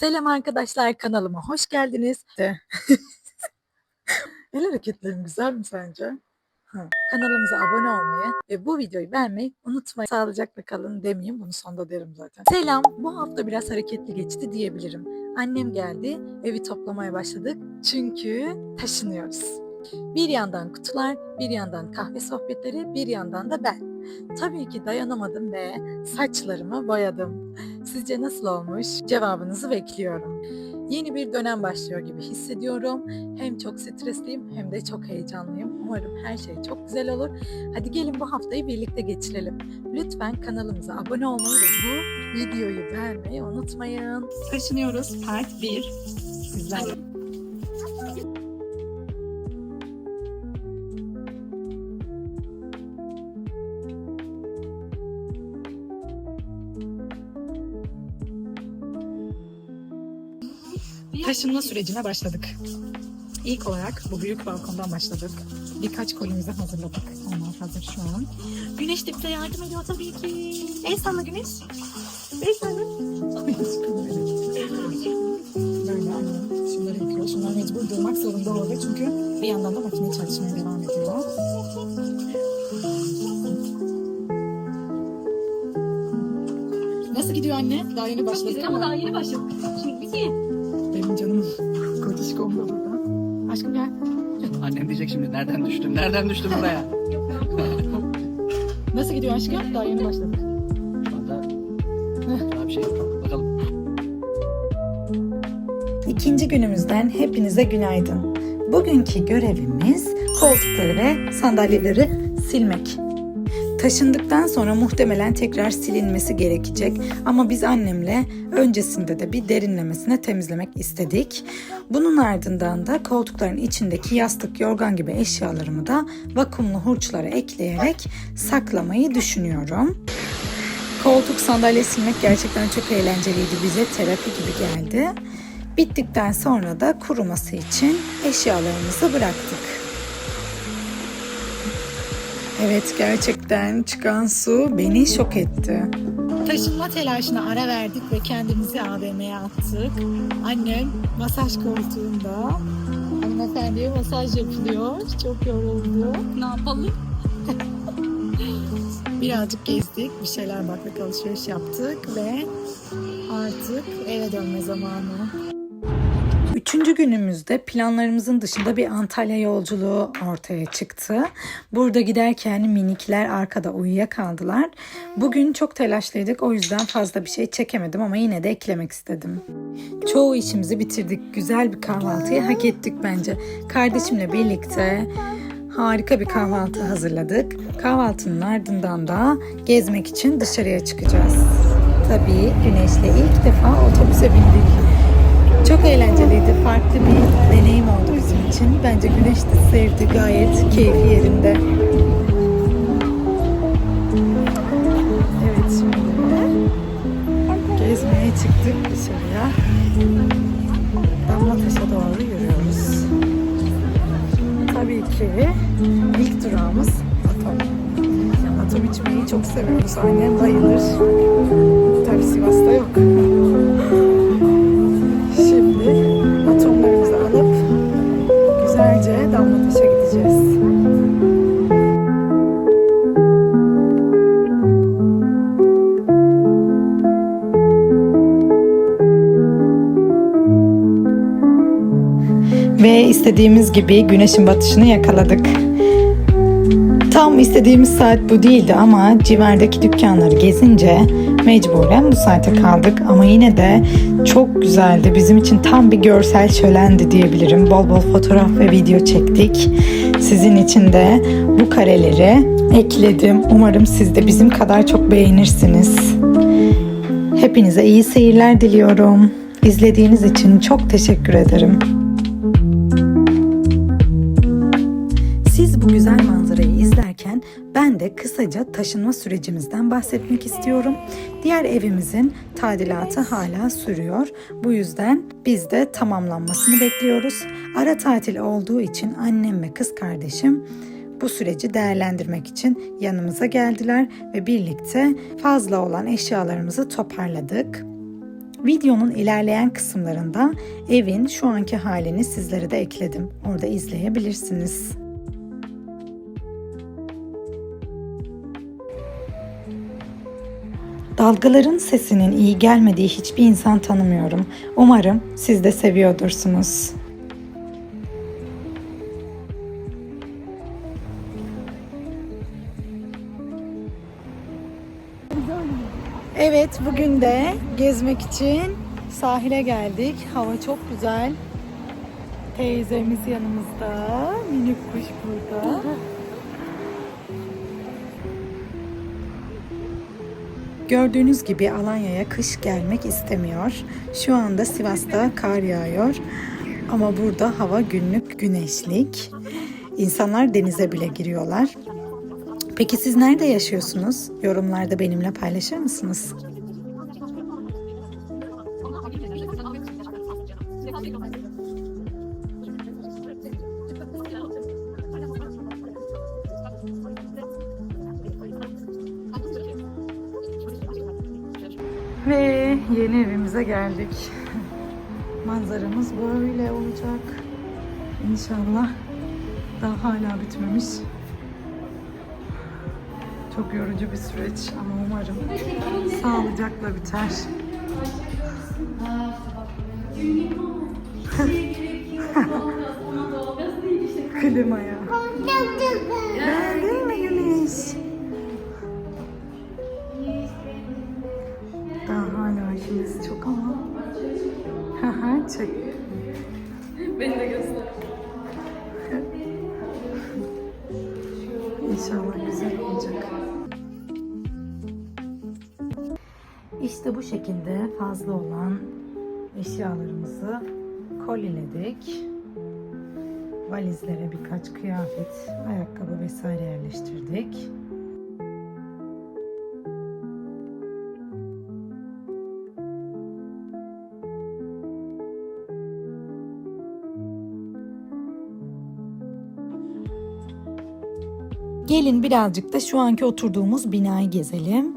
Selam arkadaşlar kanalıma hoş geldiniz. El hareketlerim güzel mi sence? Ha. Kanalımıza abone olmayı ve bu videoyu beğenmeyi unutmayın. Sağlıcakla kalın demeyeyim bunu sonda derim zaten. Selam bu hafta biraz hareketli geçti diyebilirim. Annem geldi evi toplamaya başladık çünkü taşınıyoruz. Bir yandan kutular, bir yandan kahve sohbetleri, bir yandan da ben. Tabii ki dayanamadım ve saçlarımı boyadım. Sizce nasıl olmuş? Cevabınızı bekliyorum. Yeni bir dönem başlıyor gibi hissediyorum. Hem çok stresliyim hem de çok heyecanlıyım. Umarım her şey çok güzel olur. Hadi gelin bu haftayı birlikte geçirelim. Lütfen kanalımıza abone olmayı ve bu videoyu beğenmeyi unutmayın. Taşınıyoruz part 1. Sizlerle. Taşınma sürecine başladık. İlk olarak bu büyük balkondan başladık. Birkaç kolimizi hazırladık. Onlar hazır şu an. Güneş de bize yardım ediyor tabii ki. El salla Güneş. El benim. Böyle annem şunları yıkıyor. Şunlar mecbur durmak zorunda oldu. Çünkü bir yandan da makine çalışmaya devam ediyor. Nasıl gidiyor anne? Daha yeni başladık Güzel ama daha yeni başladık. Şimdi Benim canım kocişkom da burada. Aşkım gel. Annem diyecek şimdi nereden düştüm, nereden düştüm buraya? Nasıl gidiyor aşkım? Daha yeni başladık. Şu anda daha bir şey yok. Bakalım. İkinci günümüzden hepinize günaydın. Bugünkü görevimiz koltukları ve sandalyeleri silmek. Taşındıktan sonra muhtemelen tekrar silinmesi gerekecek ama biz annemle öncesinde de bir derinlemesine temizlemek istedik. Bunun ardından da koltukların içindeki yastık, yorgan gibi eşyalarımı da vakumlu hurçlara ekleyerek saklamayı düşünüyorum. Koltuk sandalye silmek gerçekten çok eğlenceliydi. Bize terapi gibi geldi. Bittikten sonra da kuruması için eşyalarımızı bıraktık. Evet gerçekten çıkan su beni şok etti. Taşınma telaşına ara verdik ve kendimizi AVM'ye attık. Annem masaj koltuğunda. Hanımefendiye masaj yapılıyor. Çok yoruldu. ne yapalım? Birazcık gezdik, bir şeyler baktık, alışveriş yaptık ve artık eve dönme zamanı. Üçüncü günümüzde planlarımızın dışında bir Antalya yolculuğu ortaya çıktı. Burada giderken minikler arkada uyuyakaldılar. Bugün çok telaşlıydık o yüzden fazla bir şey çekemedim ama yine de eklemek istedim. Çoğu işimizi bitirdik. Güzel bir kahvaltıyı hak ettik bence. Kardeşimle birlikte harika bir kahvaltı hazırladık. Kahvaltının ardından da gezmek için dışarıya çıkacağız. Tabii Güneş'le ilk defa otobüse bindik. Çok eğlenceliydi. Farklı bir deneyim oldu bizim için. Bence Güneş de sevdi. Gayet keyfi yerinde. Evet şimdi gezmeye çıktık dışarıya. Damlataş'a doğru yürüyoruz. Tabii ki ilk durağımız Atom. Atom içmeyi çok seviyoruz. Annem bayılır. Tabii Sivas'ta yok. İstediğimiz gibi güneşin batışını yakaladık. Tam istediğimiz saat bu değildi ama civardaki dükkanları gezince mecburen bu saate kaldık. Ama yine de çok güzeldi. Bizim için tam bir görsel şölendi diyebilirim. Bol bol fotoğraf ve video çektik. Sizin için de bu kareleri ekledim. Umarım siz de bizim kadar çok beğenirsiniz. Hepinize iyi seyirler diliyorum. İzlediğiniz için çok teşekkür ederim. İzlerken ben de kısaca taşınma sürecimizden bahsetmek istiyorum. Diğer evimizin tadilatı hala sürüyor. Bu yüzden biz de tamamlanmasını bekliyoruz. Ara tatil olduğu için annem ve kız kardeşim bu süreci değerlendirmek için yanımıza geldiler ve birlikte fazla olan eşyalarımızı toparladık. Videonun ilerleyen kısımlarında evin şu anki halini sizlere de ekledim. Orada izleyebilirsiniz. Dalgaların sesinin iyi gelmediği hiçbir insan tanımıyorum. Umarım siz de seviyordursunuz. Evet, bugün de gezmek için sahile geldik. Hava çok güzel. Teyzemiz yanımızda. Minik kuş burada. Gördüğünüz gibi Alanya'ya kış gelmek istemiyor. Şu anda Sivas'ta kar yağıyor. Ama burada hava günlük güneşlik. İnsanlar denize bile giriyorlar. Peki siz nerede yaşıyorsunuz? Yorumlarda benimle paylaşır mısınız? Yeni evimize geldik. Manzaramız böyle olacak. İnşallah daha hala bitmemiş. Çok yorucu bir süreç ama umarım sağlıcakla biter. Klimaya. Beni de göster. İnşallah güzel olacak. İşte bu şekilde fazla olan eşyalarımızı koliledik. Valizlere birkaç kıyafet, ayakkabı vesaire yerleştirdik. Gelin birazcık da şu anki oturduğumuz binayı gezelim.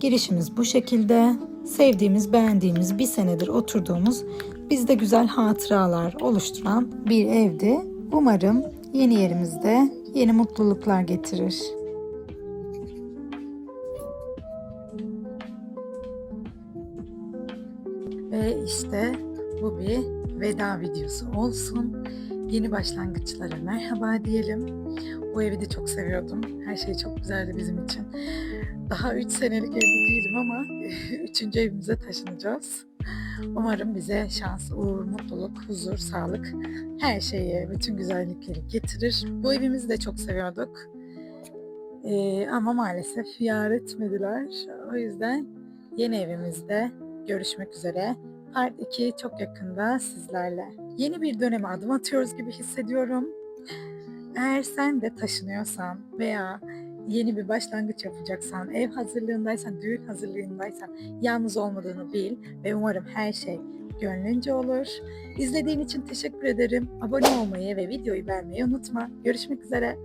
Girişimiz bu şekilde. Sevdiğimiz, beğendiğimiz, bir senedir oturduğumuz bizde güzel hatıralar oluşturan bir evdi. Umarım yeni yerimizde yeni mutluluklar getirir. Ve işte bu bir veda videosu olsun. Yeni başlangıçlara merhaba diyelim. Bu evi de çok seviyordum. Her şey çok güzeldi bizim için. Daha 3 senelik evli değilim ama 3. evimize taşınacağız. Umarım bize şans, uğur, mutluluk, huzur, sağlık her şeyi, bütün güzellikleri getirir. Bu evimizi de çok seviyorduk. Ee, ama maalesef yar etmediler. O yüzden yeni evimizde görüşmek üzere. Part 2 çok yakında sizlerle. Yeni bir döneme adım atıyoruz gibi hissediyorum. Eğer sen de taşınıyorsan veya yeni bir başlangıç yapacaksan, ev hazırlığındaysan, düğün hazırlığındaysan yalnız olmadığını bil ve umarım her şey gönlünce olur. İzlediğin için teşekkür ederim. Abone olmayı ve videoyu beğenmeyi unutma. Görüşmek üzere.